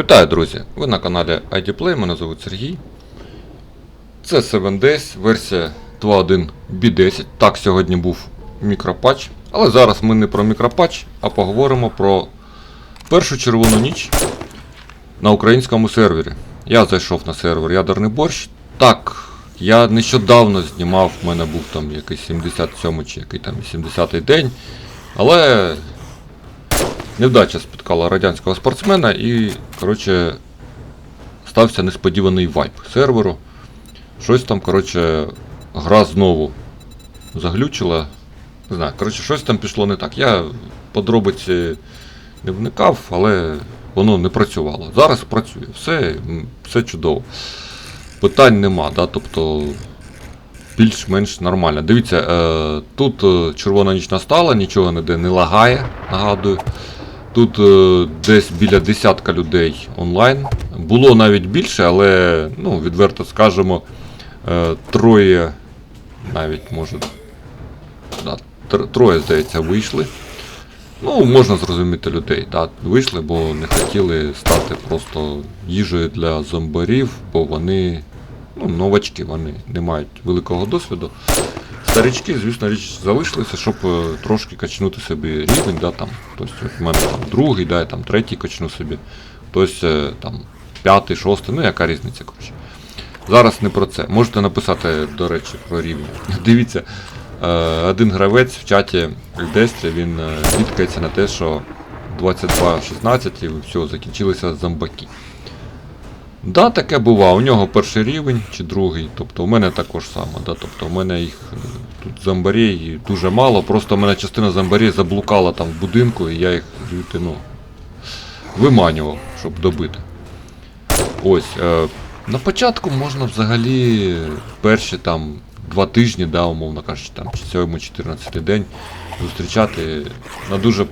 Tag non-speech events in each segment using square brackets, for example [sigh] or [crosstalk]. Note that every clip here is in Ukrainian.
Вітаю, друзі! Ви на каналі IDPlay, мене звуть Сергій. Це 7 Days, версія 2.1 B10. Так, сьогодні був мікропатч. Але зараз ми не про мікропатч, а поговоримо про першу червону ніч на українському сервері. Я зайшов на сервер Ядерний борщ. Так, я нещодавно знімав, в мене був там якийсь 77 чи який там 80-й день. Але Невдача спіткала радянського спортсмена і, коротше, стався несподіваний вайп серверу. Щось там, коротше, гра знову заглючила. Не знаю, коротше, щось там пішло не так. Я подробиці не вникав, але воно не працювало. Зараз працює. Все, все чудово. Питань нема, да? тобто більш-менш нормально. Дивіться, е, тут е, червона ніч настала, нічого ніде не лагає, нагадую. Тут е, десь біля десятка людей онлайн. Було навіть більше, але ну, відверто скажемо, е, троє, навіть може. Да, тр- троє, здається, вийшли. Ну, можна зрозуміти людей. Да, вийшли, бо не хотіли стати просто їжею для зомбарів, бо вони ну, новачки, вони не мають великого досвіду. Старички, звісно, річ залишилися, щоб е, трошки качнути собі рівень, да, там, от в мене там другий, да, я там третій качну собі, е, там п'ятий, шостий, ну яка різниця, коротше. Зараз не про це. Можете написати, до речі, про рівні. [laughs] Дивіться, е, один гравець в чаті Ельдестрі, він бідкається на те, що 22-16 і все, закінчилися зомбаки. Да, таке бува. У нього перший рівень чи другий. Тобто у мене також само. Да? Тобто у мене їх тут зомбарей дуже мало. Просто у мене частина зомбарей заблукала там в будинку, і я їх ну, виманював, щоб добити. Ось. Е, на початку можна взагалі перші там два тижні, да, умовно кажучи, там чи 7-14 день зустрічати на дуже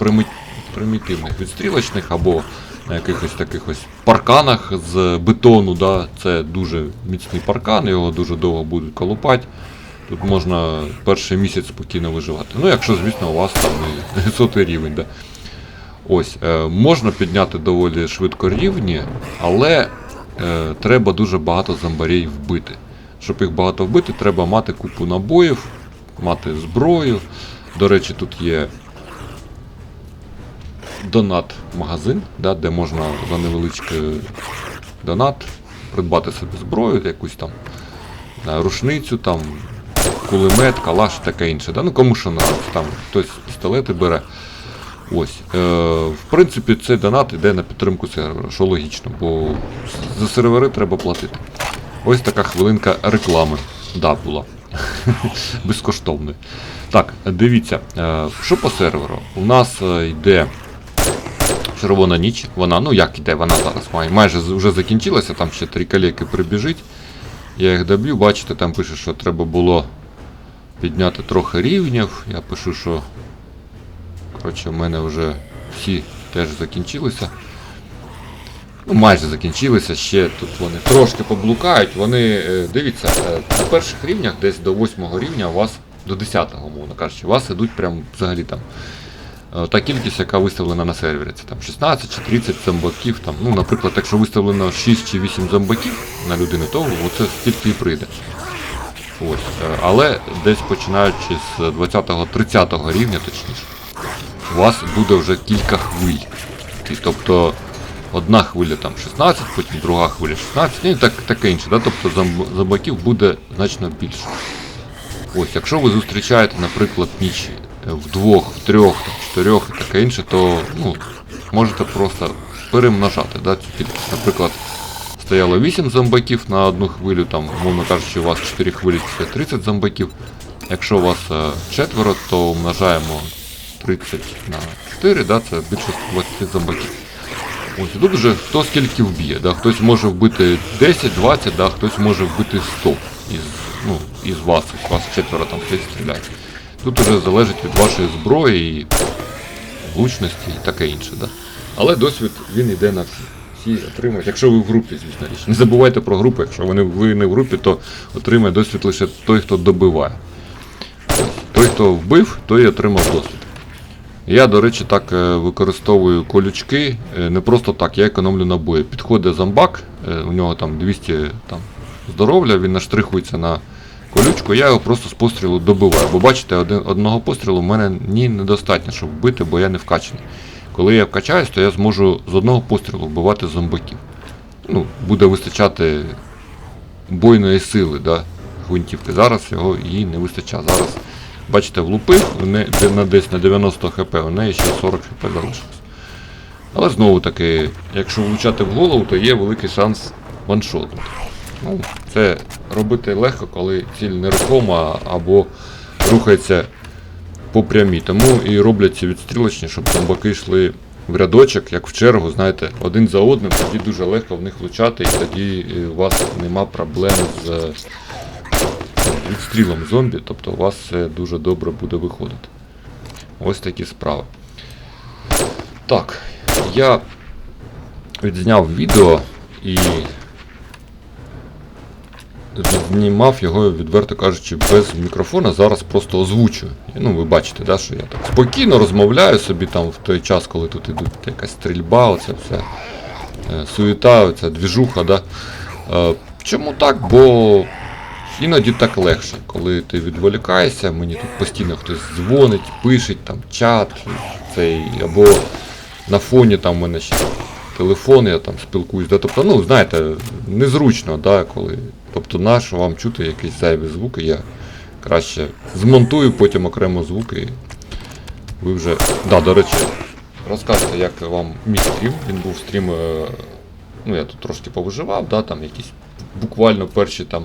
примітивних відстрілочних або на якихось таких ось парканах з бетону, да, це дуже міцний паркан, його дуже довго будуть колупати. Тут можна перший місяць спокійно виживати. Ну, якщо, звісно, у вас там [laughs] сотий рівень. Да. Ось, е, можна підняти доволі швидко рівні, але е, треба дуже багато зомбарей вбити. Щоб їх багато вбити, треба мати купу набоїв, мати зброю. До речі, тут є донат-магазин, да, де можна за невеличкий донат придбати собі зброю, якусь там не рушницю, там, кулемет, калаш і таке інше. Да? Ну кому що нравиться, там хтось пістолети бере. Ось. Е, в принципі, цей донат йде на підтримку сервера, що логічно, бо за сервери треба платити. Ось така хвилинка реклами. Да, була. [laughs] Безкоштовною. Так, дивіться, е, що по серверу? У нас е, йде червона ніч. Вона, ну як йде, вона зараз має, майже вже закінчилася, там ще три калеки прибіжить. Я їх доб'ю, бачите, там пише, що треба було підняти трохи рівнів. Я пишу, що коротше, в мене вже всі теж закінчилися. Ну, майже закінчилися, ще тут вони трошки поблукають. Вони, е, дивіться, е, на перших рівнях, десь до 8 рівня у вас, до 10-го, мовно кажучи, у вас ідуть прям взагалі там та кількість, яка виставлена на сервері. Це там 16 чи 30 зомбаків. Там, ну, наприклад, якщо виставлено 6 чи 8 зомбаків на людину, то оце стільки і прийде. Ось. е, Але десь починаючи з 20-30 рівня, точніше, у вас буде вже кілька хвиль. Тобто одна хвиля там 16, потім друга хвиля 16, і так, таке інше. Да? Тобто зомб- зомбаків буде значно більше. Ось, якщо ви зустрічаєте, наприклад, ніч е, вдвох, в трьох, там, чотирьох і таке інше, то ну, можете просто перемножати да, цю кількість. Наприклад, стояло 8 зомбаків на одну хвилю, там, умовно кажучи, у вас 4 хвилі це 30 зомбаків. Якщо у вас е, четверо, то умножаємо 30 на 4, да, це більше 120 зомбаків. Ось тут вже хто скільки вб'є. Да? Хтось може вбити 10-20, да? хтось може вбити 100 із, ну, із вас, із вас четверо там хтось стріляє. Тут вже залежить від вашої зброї і влучності і таке інше. Да? Але досвід він йде на всі. Всі отримують, якщо ви в групі, звісно. Не забувайте про групу, якщо вони, ви не в групі, то отримає досвід лише той, хто добиває. Той, хто вбив, той отримав досвід. Я, до речі, так е, використовую колючки, е, не просто так, я економлю набої. Підходить зомбак, е, у нього там 200 там, здоров'я, він наштрихується на колючку, я його просто з пострілу добиваю. Бо бачите, один, одного пострілу в мене ні недостатньо, щоб вбити, бо я не вкачаний. Коли я вкачаюсь, то я зможу з одного пострілу вбивати зомбаків. Ну, буде вистачати бойної сили, да, гвинтівки. Зараз його їй не вистачає. Зараз, бачите, влупив не- десь на 90 хп, у неї ще 40 хп залишилось. Але знову таки, якщо влучати в голову, то є великий шанс ваншотнути. Це робити легко, коли ціль нерухома або рухається по прямій. Тому і роблять ці відстрілочні, щоб зомбаки йшли в рядочок, як в чергу, знаєте, один за одним, тоді дуже легко в них влучати, і тоді е, у вас нема проблем з е, відстрілом зомбі, тобто у вас все дуже добре буде виходити. Ось такі справи. Так, я відзняв відео і знімав його, відверто кажучи, без мікрофона. Зараз просто озвучую. Ну, ви бачите, да, що я так спокійно розмовляю собі там в той час, коли тут ідуть якась стрільба, оце все е, суєта, оця двіжуха. Да. Е, Чому так? Бо іноді так легше, коли ти відволікаєшся, мені тут постійно хтось дзвонить, пише, там чат, цей, або на фоні там в мене ще телефон, я там спілкуюсь. Да? Тобто, ну, знаєте, незручно, да, коли. Тобто наш вам чути якісь зайві звуки, я краще змонтую потім окремо звуки. І ви вже. Да, до речі, розкажете, як вам мій стрім. Він був стрім. е, Ну, я тут трошки повиживав, да, там якісь буквально перші там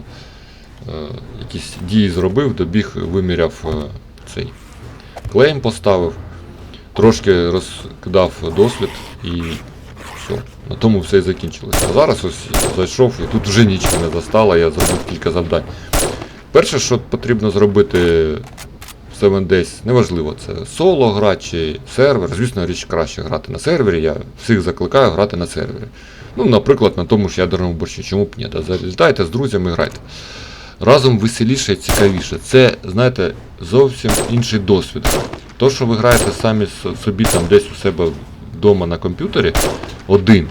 е, якісь дії зробив, добіг, виміряв е, цей клейм поставив, трошки розкидав досвід і все. На тому все і закінчилося. А зараз ось зайшов і тут вже нічого не застало, я зробив кілька завдань. Перше, що потрібно зробити в 7 Days, неважливо, це соло гра чи сервер. Звісно, річ краще грати на сервері. Я всіх закликаю грати на сервері. Ну, наприклад, на тому ж ядерному борщі. Чому б ні? Та залітайте з друзями, грайте. Разом веселіше і цікавіше. Це, знаєте, зовсім інший досвід. То, що ви граєте самі собі там десь у себе вдома на комп'ютері, один.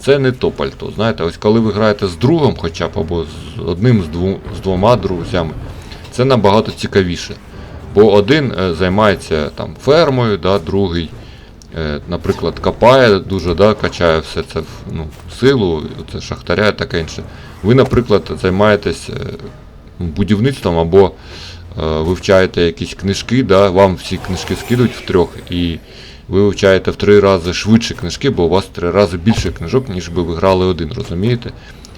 Це не то пальто. Знаєте, ось коли ви граєте з другом, хоча б або з одним з, дву, з двома друзями, це набагато цікавіше. Бо один е, займається там фермою, да, другий, е, наприклад, копає дуже, да, качає все це ну, силу, це шахтаря і таке інше. Ви, наприклад, займаєтесь е, будівництвом або вивчаєте якісь книжки, да, вам всі книжки скидуть втрьох, і ви вивчаєте в три рази швидше книжки, бо у вас в три рази більше книжок, ніж би ви грали один, розумієте?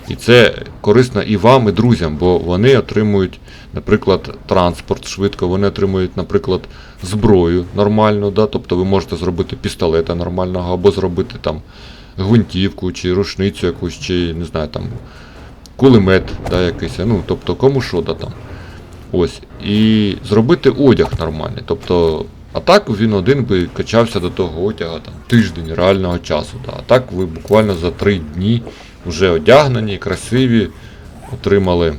І це корисно і вам, і друзям, бо вони отримують, наприклад, транспорт швидко, вони отримують, наприклад, зброю нормальну, да? тобто ви можете зробити пістолета нормального, або зробити там гвинтівку, чи рушницю якусь, чи не знаю, там кулемет, да, якийсь, ну, тобто кому що да там. Ось. І зробити одяг нормальний. Тобто, а так він один би качався до того одяга там, тиждень реального часу. Да. А так ви буквально за три дні вже одягнені, красиві, отримали,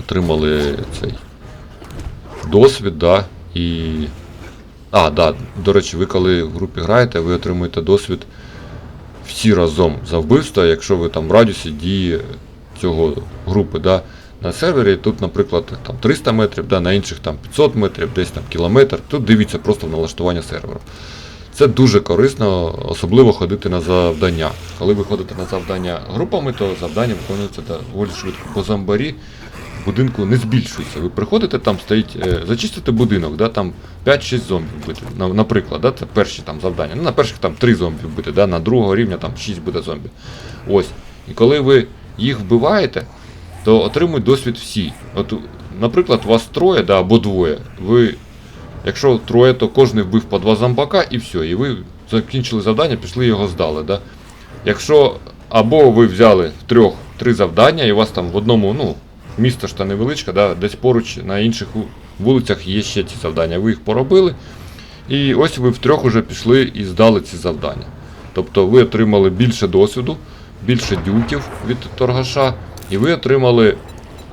отримали цей досвід, да, і. А, да, до речі, ви коли в групі граєте, ви отримуєте досвід всі разом за вбивство, якщо ви там в радіусі дії цього групи. Да. На сервері тут, наприклад, там 300 метрів, да, на інших там 500 метрів, десь там кілометр. Тут дивіться просто в налаштування серверу. Це дуже корисно, особливо ходити на завдання. Коли ви ходите на завдання групами, то завдання виконується доволі швидко. По зомбарі будинку не збільшується. Ви приходите, там стоїть, е, зачистити будинок, да, там 5-6 зомбів вбити. На- Наприклад, да, це перші там завдання. Ну, на перших там 3 зомбі вбити, да, на другого рівня там 6 буде зомбі. Ось. І коли ви їх вбиваєте, то отримують досвід всі. От, наприклад, вас троє да, або двоє. Ви, якщо троє, то кожен вбив по два зомбака і все. І ви закінчили завдання, пішли його здали. Да? Якщо або ви взяли в трьох три завдання, і у вас там в одному, ну, місто ж та невеличке, да, десь поруч на інших вулицях є ще ці завдання. Ви їх поробили. І ось ви втрьох уже пішли і здали ці завдання. Тобто ви отримали більше досвіду, більше дюків від торгаша, і ви отримали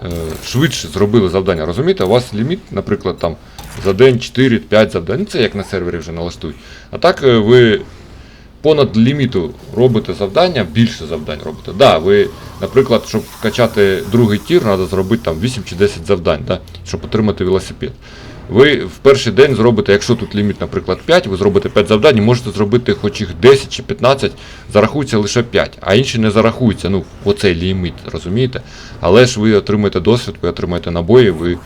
е, швидше зробили завдання. Розумієте, у вас ліміт, наприклад, там за день 4-5 завдань. Ну, Це як на сервері вже налаштують. А так е, ви понад ліміту робите завдання, більше завдань робите. Да, ви, наприклад, щоб вкачати другий тір, треба зробити там 8 чи 10 завдань, да, щоб отримати велосипед. Ви в перший день зробите, якщо тут ліміт, наприклад, 5, ви зробите 5 завдань, можете зробити хоч їх 10 чи 15, зарахується лише 5, а інші не зарахуються. Ну, оцей ліміт, розумієте? Але ж ви отримаєте досвід, ви отримаєте набої, ви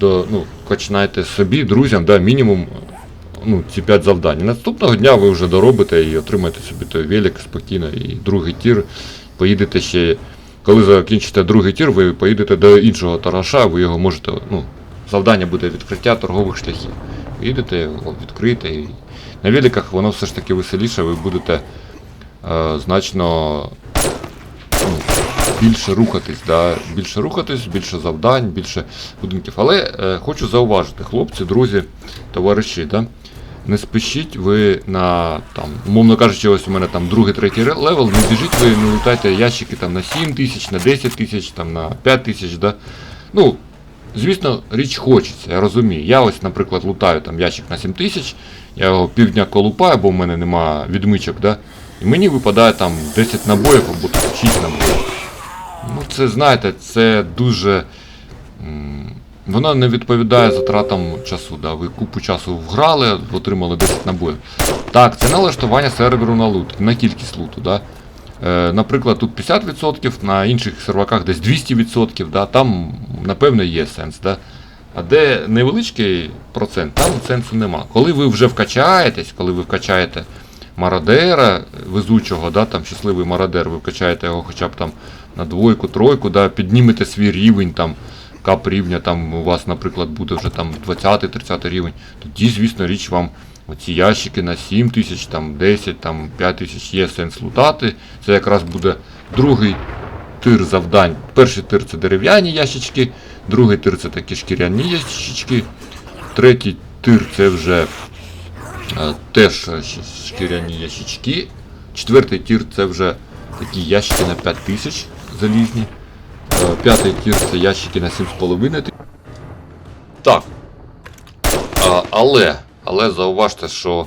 до, ну, починаєте собі, друзям, да, мінімум ну, ці 5 завдань. Наступного дня ви вже доробите і отримаєте собі той велик спокійно, і другий тір. Поїдете ще, коли закінчите другий тір, ви поїдете до іншого тараша, ви його можете, ну, завдання буде відкриття торгових шляхів. Його відкрите. І на великах воно все ж таки веселіше, ви будете е, значно ну, більше рухатись, да? більше рухатись, більше завдань, більше будинків. Але е, хочу зауважити, хлопці, друзі, товариші, да? не спішіть ви на, там, умовно кажучи, ось у мене там другий, третій левел, не біжіть ви, не лутайте ящики там на 7 тисяч, на 10 тисяч, там, на 5 тисяч. Да? Ну, звісно, річ хочеться, я розумію. Я ось, наприклад, лутаю там ящик на 7 тисяч, я його півдня колупаю, бо в мене нема відмичок, да? і мені випадає там 10 набоїв або там 6 набоїв. Ну, це знаєте, це дуже. Воно не відповідає затратам часу. Да? Ви купу часу вграли, отримали 10 набоїв. Так, це налаштування серверу на лут, на кількість луту. Да? Е, наприклад, тут 50%, на інших серваках десь 200%, да? там, напевно, є сенс. Да? А де невеличкий процент, там сенсу нема. Коли ви вже вкачаєтесь, коли ви вкачаєте мародера везучого, да, там щасливий мародер, ви вкачаєте його хоча б там на двойку, тройку, да, піднімете свій рівень, там, кап рівня, там у вас, наприклад, буде вже там 20-30 рівень, тоді, звісно, річ вам оці ящики на 7 тисяч, там 10, там 5 тисяч є сенс лутати. Це якраз буде другий тир завдань. Перший тир це дерев'яні ящички, другий тир це такі шкіряні ящички, третій тир це вже е, теж шкіряні ящички. Четвертий тір це вже такі ящики на 5 тисяч залізні. Е, П'ятий тір це ящики на 7,5 тисяч. Так. А, але, але зауважте, що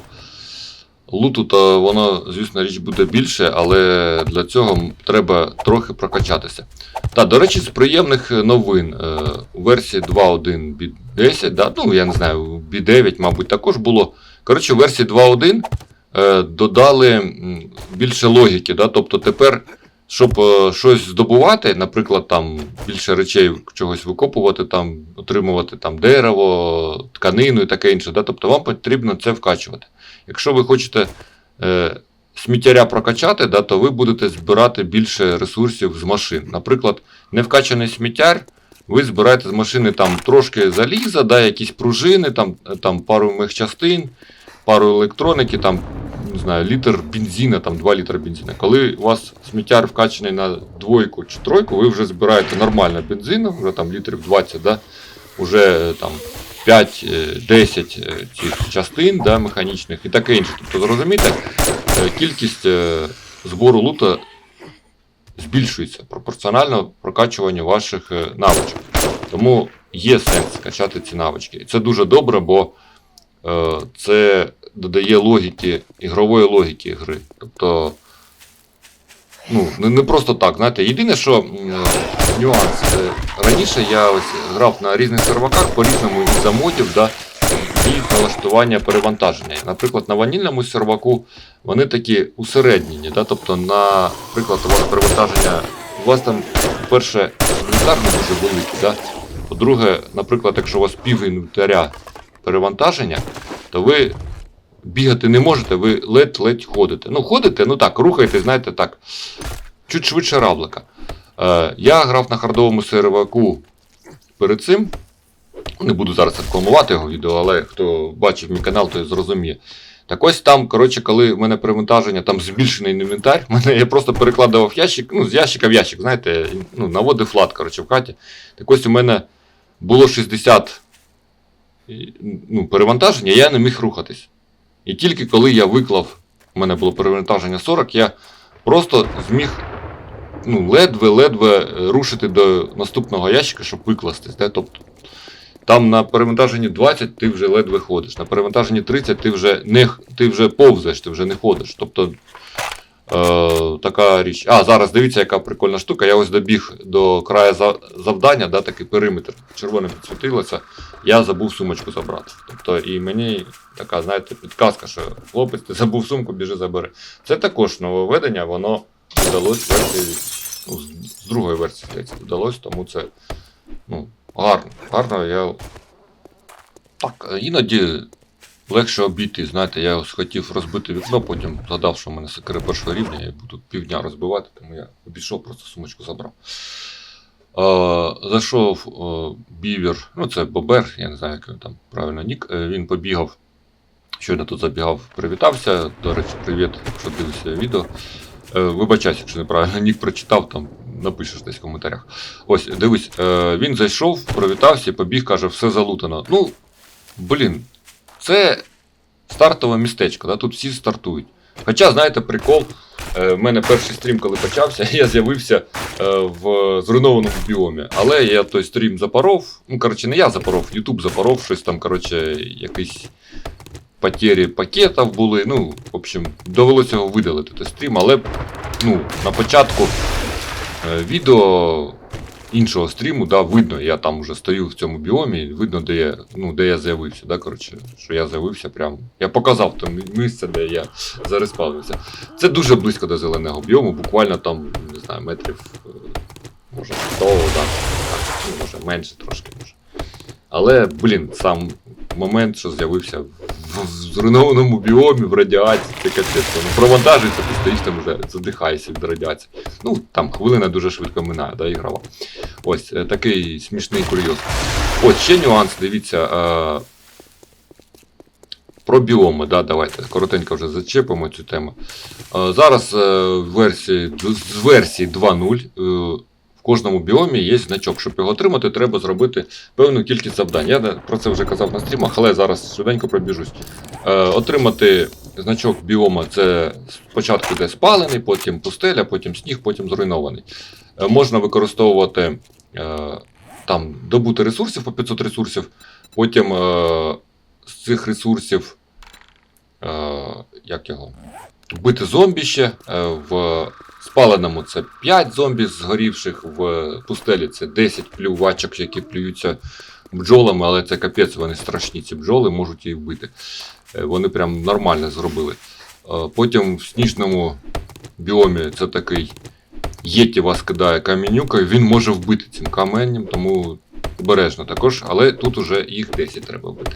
луту то воно, звісно, річ буде більше, але для цього треба трохи прокачатися. Та, до речі, з приємних е, новин е, у версії 2.1 бі 10, да, ну я не знаю, бі 9, мабуть, також було. Коротше, версії 2.1 е, додали більше логіки. Да? Тобто тепер, щоб е, щось здобувати, наприклад, там більше речей чогось викопувати, там, отримувати там, дерево, тканину і таке інше, да? тобто вам потрібно це вкачувати. Якщо ви хочете е, сміттяря прокачати, да, то ви будете збирати більше ресурсів з машин. Наприклад, невкачаний сміттяр. Ви збираєте з машини там трошки заліза, да, якісь пружини, там, там пару мехчастин, пару електроніки, там, не знаю, літр бензина, там 2 літри бензина. Коли у вас сміттяр вкачаний на двойку чи тройку, ви вже збираєте нормально бензину, вже там літрів 20, да, вже е, там 5-10 е, цих частин да, механічних і таке інше. Тобто, зрозумієте, е, кількість е, збору лута збільшується пропорціонально прокачуванню ваших е, навичок. Тому є сенс качати ці навички. І це дуже добре, бо е, це додає логіки, ігрової логіки гри. Тобто, ну, не, просто так, знаєте. Єдине, що е, нюанс. е, Раніше я ось грав на різних серваках по-різному із-за модів, да, і налаштування перевантаження. Наприклад, на ванільному серваку вони такі усереднені. Да? Тобто, наприклад, у вас перевантаження, у вас там, по-перше, інвентар не дуже великий. Да? По-друге, наприклад, якщо у вас пів інвентаря перевантаження, то ви бігати не можете, ви ледь-ледь ходите. Ну, ходите, ну так, рухаєте, знаєте, так, чуть швидше равлика. Е, я грав на хардовому серваку перед цим. Не буду зараз рекламувати його відео, але хто бачив мій канал, той зрозуміє. Так ось там, коротше, коли в мене перевантаження, там збільшений інвентар, [laughs] мене я просто перекладував ящик, ну, з ящика в ящик, знаєте, ну, наводив флат, коротше, в хаті. Так ось у мене було 60 і, ну, перевантаження, я не міг рухатись. І тільки коли я виклав, у мене було перевантаження 40, я просто зміг ну, ледве-ледве е, рушити до наступного ящика, щоб викластись. Да? Тобто, Там на перевантаженні 20 ти вже ледве ходиш, на перевантаженні 30 ти вже не ти вже повзаєш, ти вже не ходиш. Тобто е, така річ. А, зараз дивіться, яка прикольна штука. Я ось добіг до краю завдання, да, такий периметр. Червоним підсвітилося. Я забув сумочку забрати. Тобто, і мені така, знаєте, підказка, що хлопець, ти забув сумку, біжи забери. Це також нововведення, воно вдалося версії, ну, з- другої версії, здається, вдалося, тому це ну, гарно. Гарно, я. Так, іноді легше обійти. Знаєте, я хотів розбити вікно, потім згадав, що в мене секири першого рівня, я буду півдня розбивати, тому я обійшов, просто сумочку забрав. Е, зайшов е, бівер, ну це Бобер, я не знаю, як він там правильно нік. Е, він побігав. Щойно тут забігав, привітався. До речі, привіт, якщо дивишся відео. Е, вибачайся, якщо неправильно нік прочитав, там напишеш десь в коментарях. Ось, дивись, е, він зайшов, привітався, побіг, каже, все залутано. Ну, блін, це стартове містечко, да? тут всі стартують. Хоча, знаєте, прикол, е, в мене перший стрім, коли почався, [laughs] я з'явився е, в зруйнованому біомі. Але я той стрім запоров. Ну, коротше, не я запоров, Ютуб запоров, щось там, коротше, якийсь потері пакетів були. Ну, в общем, довелося його видалити той стрім, але ну, на початку е, відео іншого стріму, да, видно, я там вже стою в цьому біомі, видно, де я, ну, де я з'явився, да, коротше, що я з'явився прямо. Я показав там місце, де я зареспавнився. Це дуже близько до зеленого біому, буквально там, не знаю, метрів, е, може, 100, да, так, ну, може, менше трошки може. Але, блін, сам момент, що з'явився в, зруйнованому біомі, в радіації, це капець. Ну, провантажується, ти стоїш там вже задихаєшся від радіації. Ну, там хвилина дуже швидко минає, да, ігрова. Ось е, такий смішний курйоз. Ось ще нюанс, дивіться. Е, про біоми, да, давайте коротенько вже зачепимо цю тему. Е, зараз е, версії, з версії 2.0 е, в кожному біомі є значок. Щоб його отримати, треба зробити певну кількість завдань. Я про це вже казав на стрімах, але зараз швиденько пробіжусь. Е, отримати значок біома це спочатку йде спалений, потім пустеля, потім сніг, потім зруйнований. Е, можна використовувати е, там добути ресурсів по 500 ресурсів, потім е, з цих ресурсів, е, як його, вбити зомбі ще. Е, в спаленому це 5 зомбі згорівших, в пустелі це 10 плювачок, які плюються бджолами, але це капець, вони страшні, ці бджоли можуть її вбити. Е, Вони прям нормально зробили. Е, Потім в сніжному біомі це такий єті вас кидає камінюкою, він може вбити цим каменням, тому обережно також, але тут уже їх 10 треба вбити.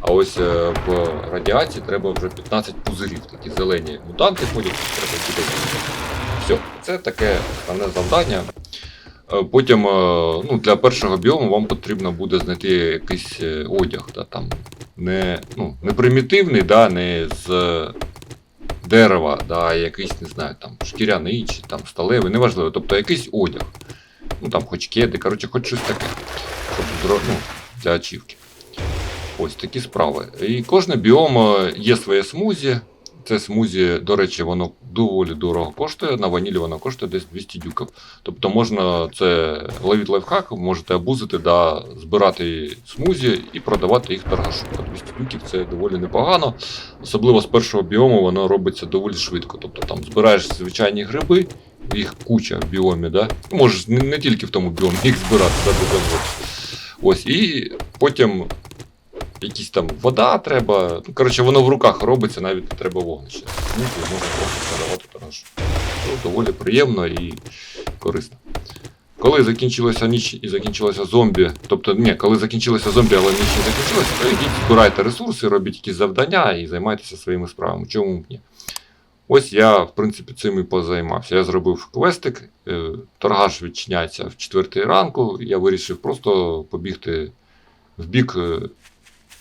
А ось е, в радіації треба вже 15 пузирів, такі зелені мутанти ходять, треба вбити. Все, це таке основне завдання. Е, Потім е, ну, для першого біому вам потрібно буде знайти якийсь е, одяг. Да, там, не, ну, не примітивний, да, не з дерева, да, а якийсь, не знаю, там, шкіряний чи там сталевий, неважливо. Тобто якийсь одяг. Ну там хоч кеди, коротше, хоч щось таке. Щоб ну, для ачівки. Ось такі справи. І кожне біом є своє смузі. Це смузі, до речі, воно доволі дорого коштує. На ванілі воно коштує десь 200 дюків. Тобто можна це ловіть лайфхак, можете абузити, да, збирати смузі і продавати їх торгашу. 200 дюків це доволі непогано. Особливо з першого біому воно робиться доволі швидко. Тобто там збираєш звичайні гриби, їх куча в біомі, да? Можеш не, не тільки в тому біомі їх збирати, да. Ось, і потім якісь там вода треба. Ну, коротше, воно в руках робиться, навіть не треба вогнище. Ну, і можна просто продавати торгаш. Ну, доволі приємно і корисно. Коли закінчилася ніч і закінчилося зомбі, тобто, ні, коли закінчилося зомбі, але ніч не закінчилася, то йдіть, збирайте ресурси, робіть якісь завдання і займайтеся своїми справами. Чому б ні? Ось я, в принципі, цим і позаймався. Я зробив квестик, е, торгаш відчиняється в 4 ранку. Я вирішив просто побігти в бік е,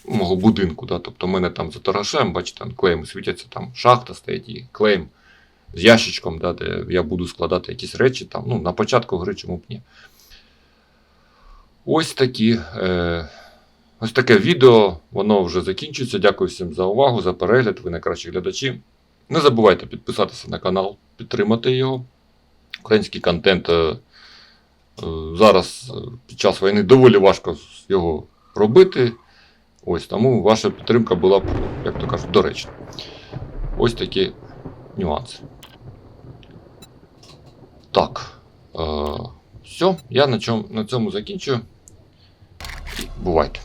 мого будинку. Да? Тобто, в мене там за торгашем, бачите, там клейми світяться, там шахта стоїть і клейм з ящичком, да, де я буду складати якісь речі. Там, ну, на початку гри чому б ні. Ось такі. Е, ось таке відео, воно вже закінчується. Дякую всім за увагу, за перегляд. Ви найкращі глядачі. Не забувайте підписатися на канал, підтримати його. Український контент е, е, зараз е, під час війни доволі важко його робити. Ось тому ваша підтримка була б, як то кажуть, доречна. Ось такі нюанси. Так. Е, все, я на, чому, на цьому закінчую. Бувайте.